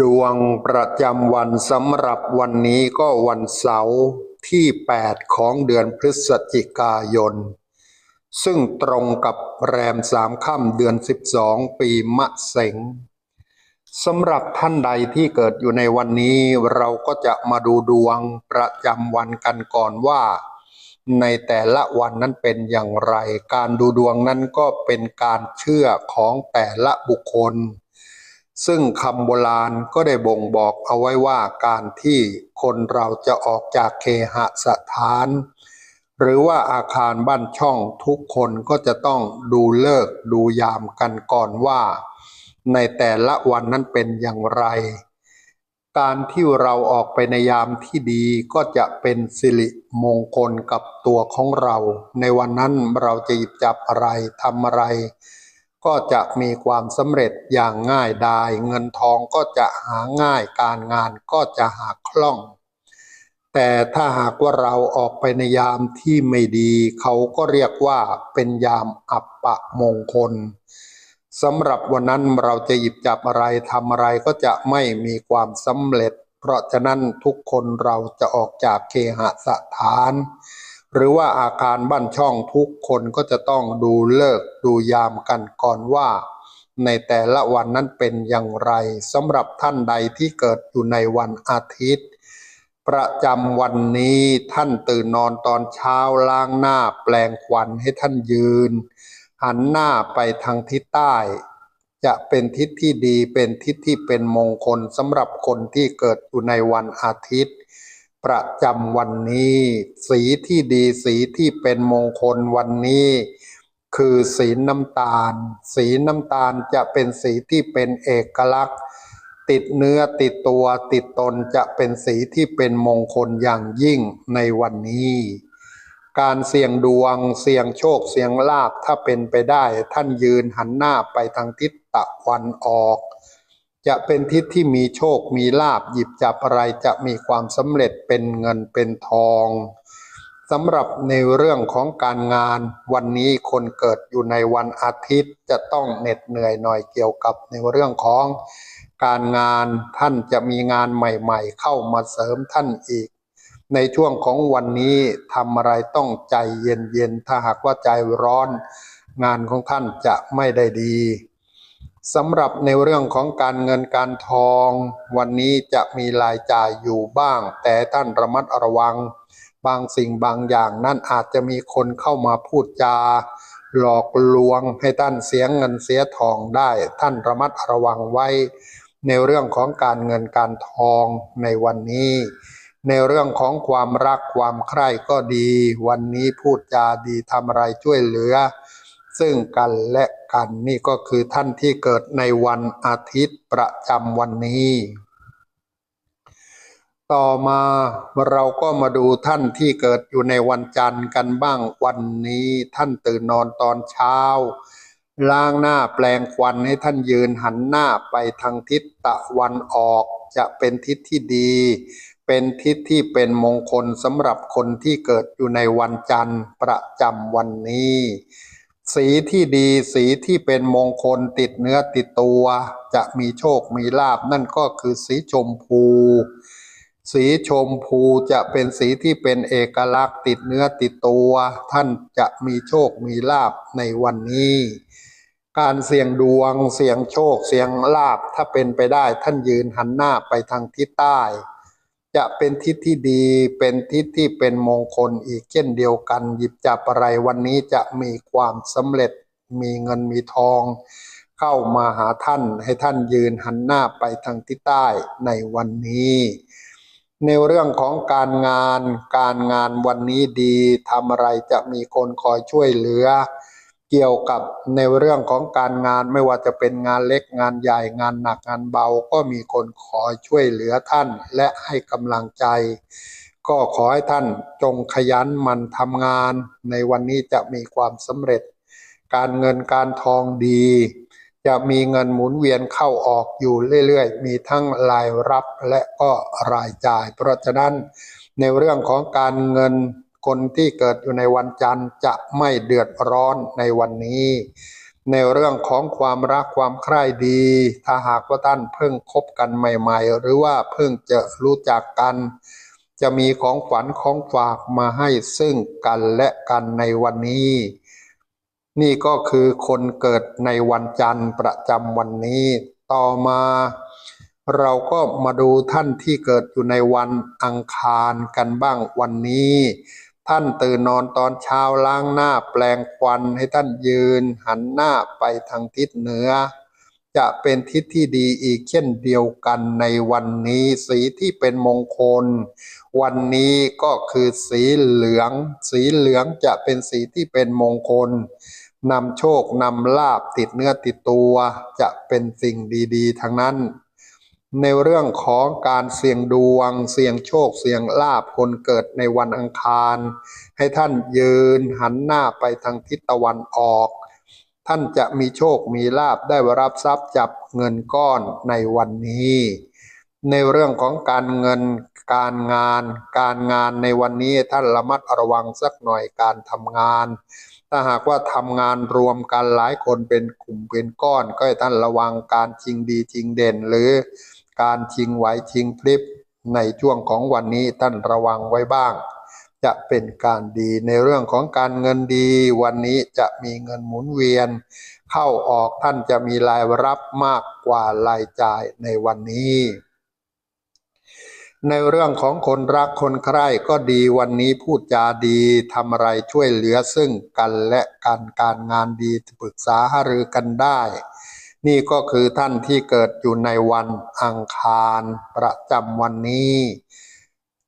ดวงประจำวันสำหรับวันนี้ก็วันเสาร์ที่ 8 ของเดือนพฤศจิกายน ซึ่งตรงกับแรมสามค่ำเดือน 12 ปีมะเสงสำหรับท่านใดที่เกิดอยู่ในวันนี้เราก็จะมาดูดวงประจำวันกันก่อนว่า ในแต่ละวันนั้นเป็นอย่างไร การดูดวงนั้นก็เป็นการเชื่อของแต่ละบุคคล ซึ่งคำโบราณก็ได้บ่งบอกเอาไว้ว่าการที่คนเราจะออกจากเคหสถาน หรือว่าอาคารบ้านช่องทุกคนก็จะต้องดูเลิกดูยามกันก่อนว่า ในแต่ละวันนั้นเป็นอย่างไร การที่เราออกไปในยามที่ดีก็จะเป็นสิริมงคลกับตัวของเรา ในวันนั้นเราจะหยิบจับอะไรทำอะไร ก็จะมีความสำเร็จอย่างง่ายดาย เงินทองก็จะหาง่ายการงานก็จะหาคล่อง แต่ถ้าหากว่าเราออกไปในยามที่ไม่ดี เขาก็เรียกว่าเป็นยามอับปะมงคลสำหรับวันนั้นเราจะหยิบจับอะไรทำอะไรก็จะไม่มีความสำเร็จ เพราะฉะนั้นทุกคนเราจะออกจากเคหสถาน หรือว่าอาคารบ้านช่องทุกคนก็จะต้องดูเลิกดูยามกันก่อนว่า ในแต่ละวันนั้นเป็นอย่างไรสำหรับท่านใดที่เกิดอยู่ในวันอาทิตย์ ประจำวันนี้ท่านตื่นนอนตอนเช้าล้างหน้าแปลงควันให้ท่านยืน หันหน้าไปทางทิศใต้ จะเป็นทิศที่ดีเป็นทิศที่เป็นมงคลสำหรับคนที่เกิดอยู่ในวันอาทิตย์ ประจำวันนี้ สีที่ดีสีที่เป็นมงคลวันนี้ คือสีน้ำตาล สีน้ำตาลจะเป็นสีที่เป็นเอกลักษณ์ ติดเนื้อติดตัวติดตนจะเป็นสีที่เป็นมงคลอย่างยิ่งในวันนี้ การเสี่ยงดวงเสี่ยงโชคเสี่ยงลาภถ้าเป็นไปได้ ท่านยืนหันหน้าไปทางทิศตะวันออก จะเป็นทิศที่มีโชคมีลาภหยิบจับอะไรจะมีความสำเร็จเป็นเงินเป็นทองสำหรับในเรื่องของการงานวันนี้คนเกิดอยู่ในวันอาทิตย์จะต้องเหน็ดเหนื่อยหน่อยเกี่ยวกับในเรื่องของการงานท่านจะมีงานใหม่ๆ เข้ามาเสริมท่านอีก ในช่วงของวันนี้ทำอะไรต้องใจเย็นๆถ้าหากว่าใจร้อน งานของท่านจะไม่ได้ดี สำหรับในเรื่องของการเงินการทอง วันนี้จะมีรายจ่ายอยู่บ้าง แต่ท่านระมัดระวัง บางสิ่งบางอย่างนั้นอาจจะมีคนเข้ามาพูดจา หลอกลวงให้ท่านเสียเงินเสียทองได้ ท่านระมัดระวังไว้ ในเรื่องของการเงินการทองในวันนี้ ในเรื่องของความรักความใคร่ก็ดี วันนี้พูดจาดีทำอะไรช่วยเหลือ ซึ่งกันและกันนี่ก็คือท่านที่เกิดในวันอาทิตย์ประจำวันนี้ ต่อมาเราก็มาดูท่านที่เกิดอยู่ในวันจันทร์กันบ้างวันนี้ ท่านตื่นนอนตอนเช้าล้างหน้าแปลงควันให้ท่านยืนหันหน้าไปทางทิศตะวันออก จะเป็นทิศที่ดี เป็นทิศที่เป็นมงคลสำหรับคนที่เกิดอยู่ในวันจันทร์ประจำวันนี้ สีที่ดีสีที่เป็นมงคลติดเนื้อติดตัว จะมีโชคมีลาบนั่นก็คือสีชมพู สีชมพูจะเป็นสีที่เป็นเอกลักษณ์ติดเนื้อติดตัว ท่านจะมีโชคมีลาบในวันนี้ การเสี่ยงดวงเสี่ยงโชคเสี่ยงลาบถ้าเป็นไปได้ท่านยืนหันหน้าไปทางทิศใต้ จะเป็นทิศที่ดีเป็นทิศที่เป็นมงคลอีกเช่นเดียวกัน หยิบจับอะไรวันนี้จะมีความสำเร็จมีเงินมีทอง เข้ามาหาท่านให้ท่านยืนหันหน้าไปทางทิศใต้ในวันนี้ ในเรื่องของการงานการงานวันนี้ดีทำอะไรจะมีคนคอยช่วยเหลือ เกี่ยวกับในเรื่องของการงานไม่ว่าจะเป็นงานเล็กงานใหญ่งานหนักงานเบา ก็มีคนคอยช่วยเหลือท่านและให้กำลังใจ ก็ขอให้ท่านจงขยันหมันทำงาน ในวันนี้จะมีความสำเร็จ การเงินการทองดี จะมีเงินหมุนเวียนเข้าออกอยู่เรื่อยๆ มีทั้งรายรับและก็รายจ่าย เพราะฉะนั้นในเรื่องของการเงิน คนที่เกิดอยู่ในวันจันทร์จะไม่เดือดร้อนในวันนี้ ในเรื่องของความรักความใคร่ดี ถ้าหากว่าท่านเพิ่งคบกันใหม่ ๆ หรือว่าเพิ่งจะรู้จักกัน จะมีของขวัญของฝากมาให้ซึ่งกันและกันในวันนี้ นี่ก็คือคนเกิดในวันจันทร์ประจำวันนี้ต่อมาเราก็มาดูท่านที่เกิดอยู่ในวันอังคารกันบ้างวันนี้ ท่านตื่นนอนตอนเช้าล้างหน้าแปลงควันให้ท่านยืน หันหน้าไปทางทิศเหนือ จะเป็นทิศที่ดีอีกเช่นเดียวกันในวันนี้สีที่เป็นมงคล วันนี้ก็คือสีเหลือง สีเหลืองจะเป็นสีที่เป็นมงคลนำโชคนำลาบติดเนื้อติดตัว จะเป็นสิ่งดี ๆ ทั้งนั้น ในเรื่องของการเสี่ยงดวง เสี่ยงโชค เสี่ยงลาบคนเกิดในวันอังคาร ให้ท่านยืนหันหน้าไปทางทิศตะวันออก ท่านจะมีโชคมีลาบได้รับทรัพย์จับเงินก้อนในวันนี้ ในเรื่องของการเงินการงาน การงานในวันนี้ท่านระมัดระวังสักหน่อยการทำงาน ถ้าหากว่าทำงานรวมกันหลายคนเป็นกลุ่มเป็นก้อน ก็ให้ท่านระวังการชิงดีชิงเด่นหรือ การชิงไหวชิงพลิบในช่วงของวันนี้ท่านระวังไว้บ้าง จะเป็นการดีในเรื่องของการเงินดี วันนี้จะมีเงินหมุนเวียน เข้าออกท่านจะมีรายรับมากกว่ารายจ่ายในวันนี้ในเรื่องของคนรักคนใคร่ก็ดีวันนี้พูดจาดีทำอะไรช่วยเหลือซึ่งกันและกันการงานดีปรึกษาหารือกันได้ นี่ก็คือท่านที่เกิดอยู่ในวันอังคารประจำวันนี้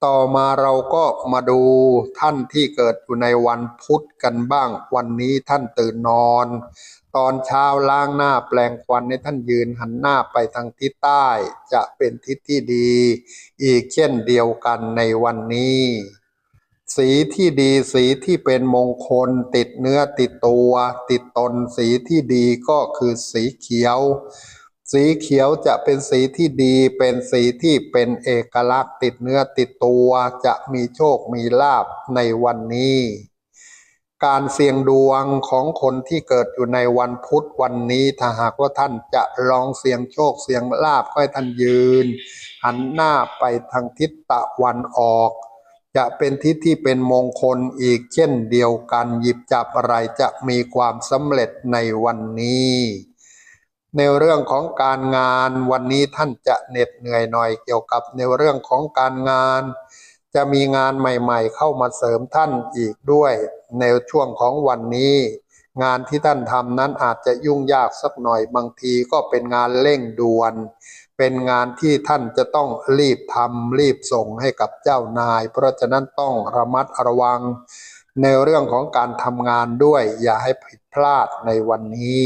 ต่อมาเราก็มาดูท่านที่เกิดอยู่ในวันพุธกันบ้าง วันนี้ท่านตื่นนอน ตอนเช้าล้างหน้าแปลงควันให้ท่านยืนหันหน้าไปทางทิศใต้ จะเป็นทิศที่ดี อีกเช่นเดียวกันในวันนี้ สีที่ดีสีที่เป็นมงคล ติดเนื้อติดตัว ติดตนสีที่ดีก็คือสีเขียว สีเขียวจะเป็นสีที่ดี เป็นสีที่เป็นเอกลักษณ์ ติดเนื้อติดตัวจะมีโชคมีลาบในวันนี้ การเสี่ยงดวงของคนที่เกิดอยู่ในวันพุธวันนี้ถ้าหากว่าท่านจะลองเสี่ยงโชคเสี่ยงลาบก็ให้ท่านยืน หันหน้าไปทางทิศตะวันออก จะเป็นทิศที่เป็นมงคลอีกเช่นเดียวกันหยิบจับอะไรจะมีความสำเร็จในวันนี้ ในเรื่องของการงานวันนี้ท่านจะเหน็ดเหนื่อยหน่อยเกี่ยวกับในเรื่องของการงาน จะมีงานใหม่ๆ เข้ามาเสริมท่านอีกด้วย ในช่วงของวันนี้ งานที่ท่านทำนั้นอาจจะยุ่งยากสักหน่อยบางทีก็เป็นงานเร่งด่วน เป็นงานที่ท่านจะต้องรีบทำรีบส่งให้กับเจ้านาย เพราะฉะนั้นต้องระมัดระวังในเรื่องของการทำงานด้วย อย่าให้ผิดพลาดในวันนี้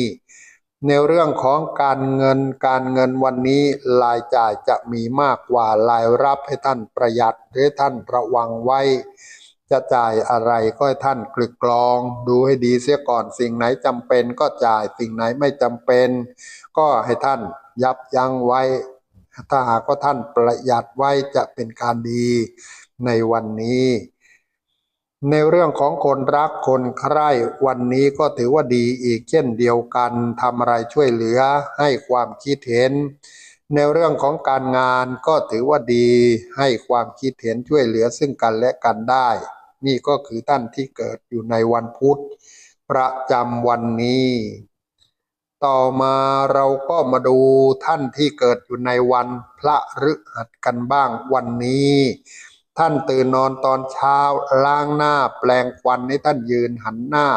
ในเรื่องของการเงินการเงินวันนี้รายจ่ายจะมีมากกว่ารายรับให้ท่านประหยัดหรือท่านระวังไว้ จะจ่ายอะไรก็ให้ท่านกลึกกรอง ดูให้ดีเสียก่อนสิ่งไหนจำเป็นก็จ่ายสิ่งไหนไม่จำเป็น ก็ให้ท่าน ยับยั้งไว้ ถ้าหากว่าท่านประหยัดไว้จะเป็นการดีในวันนี้ ในเรื่องของคนรักคนใคร่วันนี้ก็ถือว่าดีอีกเช่นเดียวกันทำอะไรช่วยเหลือให้ความคิดเห็น ในเรื่องของการงานก็ถือว่าดีให้ความคิดเห็นช่วยเหลือซึ่งกันและกันได้ นี่ก็คือท่านที่เกิดอยู่ในวันพุธประจำวันนี้ ต่อมาเราก็มาดูท่านที่เกิดอยู่ในวันพระฤหัสกันบ้างวันนี้ ท่านตื่นนอนตอนเช้าล้างหน้าแปลงควันให้ท่านยืนหันหน้า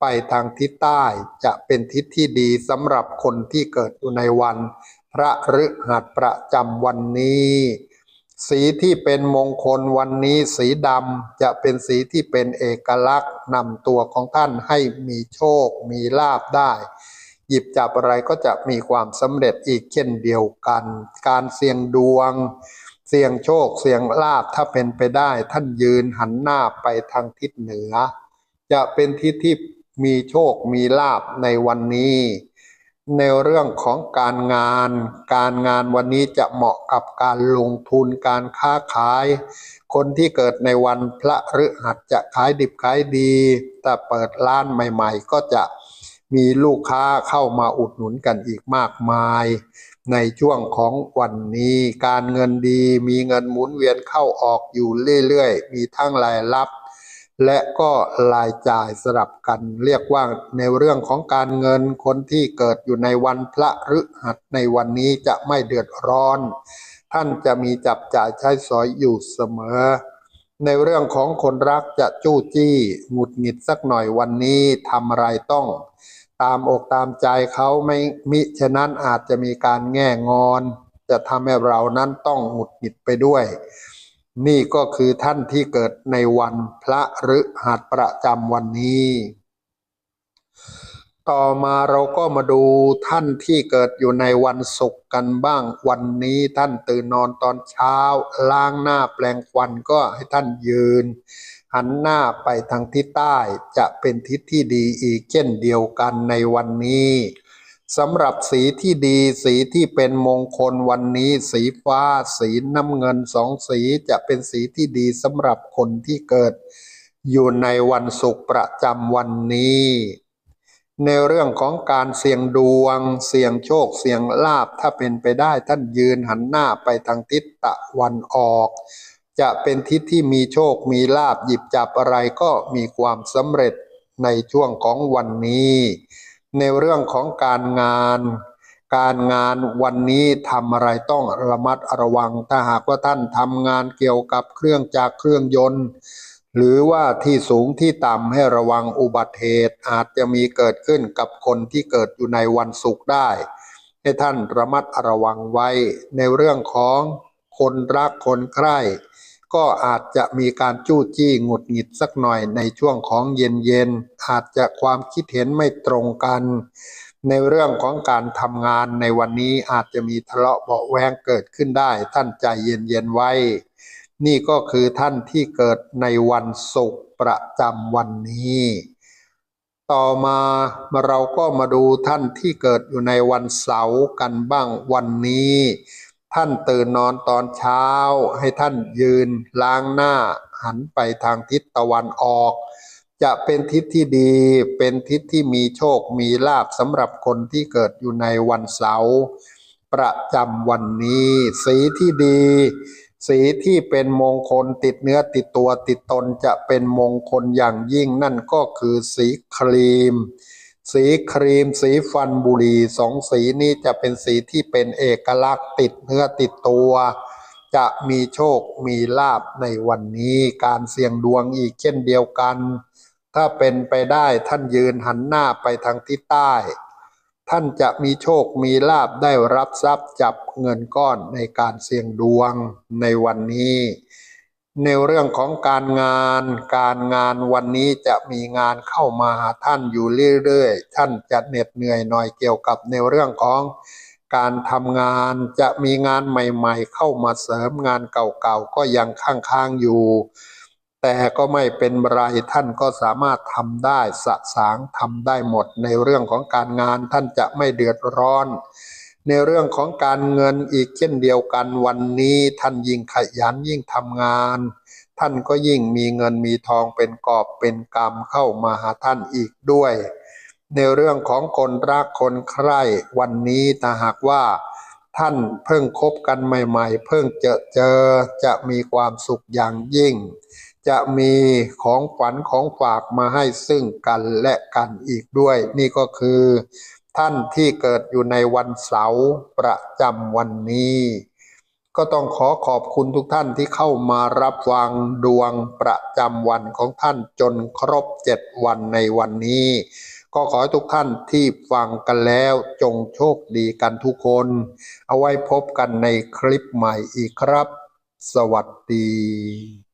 ไปทางทิศใต้จะเป็นทิศที่ดีสำหรับคนที่เกิดอยู่ในวัน พระฤหัสประจำวันนี้ สีที่เป็นมงคลวันนี้สีดำจะเป็นสีที่เป็นเอกลักษณ์นำตัวของท่านให้มีโชค มีลาบได้ หยิบจับอะไรก็จะมีความสำเร็จอีกเช่นเดียวกัน การเสี่ยงดวง เสี่ยงโชค เสี่ยงลาบถ้าเป็นไปได้ ท่านยืนหันหน้าไปทางทิศเหนือ จะเป็นทิศที่มีโชคมีลาบในวันนี้ ในเรื่องของการงาน การงานวันนี้จะเหมาะกับการลงทุนการค้าขาย คนที่เกิดในวันพระฤหัสจะขายดิบขายดี แต่เปิดร้านใหม่ ๆ ก็จะ มีลูกค้าเข้ามาอุดหนุนกันอีกมากมาย ในช่วงของวันนี้การเงินดีมีเงินหมุนเวียนเข้าออกอยู่เรื่อยๆ มีทั้งรายรับ และก็รายจ่ายสลับกันเรียกว่าในเรื่องของการเงินคนที่เกิดอยู่ในวันพระฤหัสในวันนี้จะไม่เดือดร้อน ท่านจะมีจับจ่ายใช้สอยอยู่เสมอในเรื่องของคนรักจะจู้จี้หงุดหงิดสักหน่อยวันนี้ทำอะไรต้อง ตามอกตามใจเขาไม่มิฉะนั้นอาจจะมีการแง่งอน จะทำให้เรานั้นต้องหงุดหงิดไปด้วย นี่ก็คือท่านที่เกิดในวันพระฤหัสประจำวันนี้ ต่อมาเราก็มาดูท่านที่เกิดอยู่ในวันศุกร์กันบ้าง วันนี้ท่านตื่นนอนตอนเช้า ล้างหน้าแปลงควันก็ให้ท่านยืน หันหน้าไปทางทิศใต้จะเป็นทิศที่ดีอีกเช่นเดียวกันในวันนี้สำหรับสีที่ดีสีที่เป็นมงคลวันนี้สีฟ้า สีน้ำเงินสองสีจะเป็นสีที่ดีสำหรับคนที่เกิด อยู่ในวันศุกร์ประจำวันนี้ ในเรื่องของการเสี่ยงดวง เสี่ยงโชค เสี่ยงลาบถ้าเป็นไปได้ท่านยืนหันหน้าไปทางทิศตะวันออก จะเป็นทิศที่มีโชคมีลาบหยิบจับอะไรก็มีความสำเร็จในช่วงของวันนี้ ในเรื่องของการงาน การงานวันนี้ทำอะไรต้องระมัดระวังถ้าหากว่าท่านทำงานเกี่ยวกับเครื่องจักรเครื่องยนต์ หรือว่าที่สูงที่ต่ำให้ระวังอุบัติเหตุอาจจะมีเกิดขึ้นกับคนที่เกิดอยู่ในวันศุกร์ได้ ให้ท่านระมัดระวังไว้ในเรื่องของคนรักคนใคร่ก็อาจจะมีการจู้จี้หงุดหงิดสักหน่อยในช่วงของเย็นเย็นอาจจะความคิดเห็นไม่ตรงกัน ในเรื่องของการทำงานในวันนี้อาจจะมีทะเลาะเบาแวงเกิดขึ้นได้ ท่านใจเย็นเย็นไว้ นี่ก็คือท่านที่เกิดในวันศุกร์ประจำวันนี้ ต่อมาเราก็มาดูท่านที่เกิดอยู่ในวันเสาร์กันบ้างวันนี้ ท่านตื่นนอนตอนเช้า ให้ท่านยืนล้างหน้า หันไปทางทิศตะวันออก จะเป็นทิศที่ดี เป็นทิศที่มีโชคมีลาบสำหรับคนที่เกิดอยู่ในวันเสาร์ประจำวันนี้ สีที่ดี สีที่เป็นมงคลติดเนื้อติดตัวติดตนจะเป็นมงคลอย่างยิ่งนั่นก็คือสีครีม สีครีม สีฟันบุรีสองสีนี้จะเป็นสีที่เป็นเอกลักษณ์ติดเนื้อติดตัว จะมีโชคมีลาบในวันนี้การเสี่ยงดวงอีกเช่นเดียวกัน ถ้าเป็นไปได้ท่านยืนหันหน้าไปทางทิศใต้ ท่านจะมีโชคมีลาบได้รับทรัพย์จับเงินก้อนในการเสี่ยงดวงในวันนี้ ในเรื่องของการงานการงานวันนี้จะมีงานเข้ามาหาท่านอยู่เรื่อยๆ ท่านจะเหน็ดเหนื่อยหน่อยเกี่ยวกับในเรื่องของการทำงานจะมีงานใหม่ๆ เข้ามาเสริมงานเก่าๆก็ยังค้างๆอยู่ แต่ก็ไม่เป็นไรท่านก็สามารถทำได้สะสางทำได้หมดในเรื่องของการงานท่านจะไม่เดือดร้อน ในเรื่องของการเงินอีกเช่นเดียวกันวันนี้ท่านยิ่งขยันยิ่งทำงาน ท่านก็ยิ่งมีเงินมีทองเป็นกอบเป็นกำเข้ามาหาท่านอีกด้วย ในเรื่องของคนรักคนใคร่ วันนี้ถ้าหากว่าท่านเพิ่งคบกันใหม่ ๆ เพิ่งเจอเจอจะมีความสุขอย่างยิ่ง จะมีของขวัญของฝากมาให้ซึ่งกันและกันอีกด้วย นี่ก็คือ ท่านที่เกิดอยู่ในวันเสาร์ประจำวันนี้ ก็ต้องขอขอบคุณทุกท่านที่เข้ามารับฟังดวงประจำวันของท่านจนครบเจ็ดวันในวันนี้ ก็ขอให้ทุกท่านที่ฟังกันแล้วจงโชคดีกันทุกคน เอาไว้พบกันในคลิปใหม่อีกครับ สวัสดี